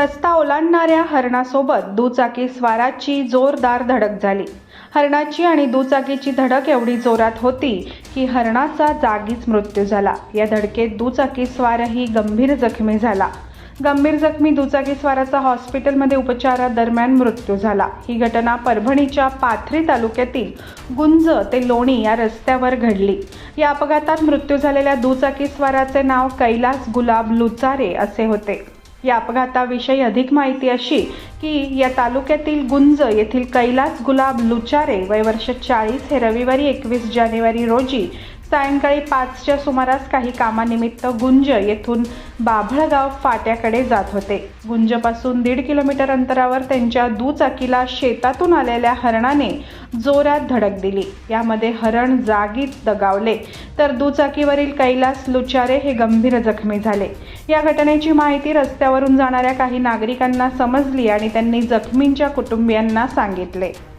रस्ता ओलांडणाऱ्या हरणासोबत दुचाकी स्वाराची जोरदार धडक झाली. हरणाची आणि दुचाकीची धडक एवढी जोरात होती की हरणाचा जागीच मृत्यू झाला. या धडकेत दुचाकी स्वारही गंभीर जखमी झाला. गंभीर जखमी दुचाकी स्वाराचा हॉस्पिटलमध्ये उपचारादरम्यान मृत्यू झाला. ही घटना परभणीच्या पाथरी तालुक्यातील गुंज ते लोणी या रस्त्यावर घडली. या अपघातात मृत्यू झालेल्या दुचाकी स्वाराचे नाव कैलास गुलाब लुचारे असे होते. या अपघाताविषयी अधिक माहिती अशी की या तालुक्यातील गुंज येथील कैलास गुलाब लुचारे वय वर्ष चाळीस हे रविवारी एकवीस जानेवारी रोजी सायंकाळी पाचच्या सुमारास काही कामानिमित्त गुंज येथून बाभळगाव फाट्याकडे जात होते. गुंजपासून दीड किलोमीटर अंतरावर त्यांच्या दुचाकीला शेतातून आलेल्या हरणाने जोरात धडक दिली. यामध्ये हरण जागीच दगावले. तर दुचाकीवरील कैलास लुचारे हे गंभीर जखमी झाले. या घटनेची माहिती रस्त्यावरून जाणाऱ्या काही नागरिकांना समजली आणि त्यांनी जखमींच्या कुटुंबियांना सांगितले.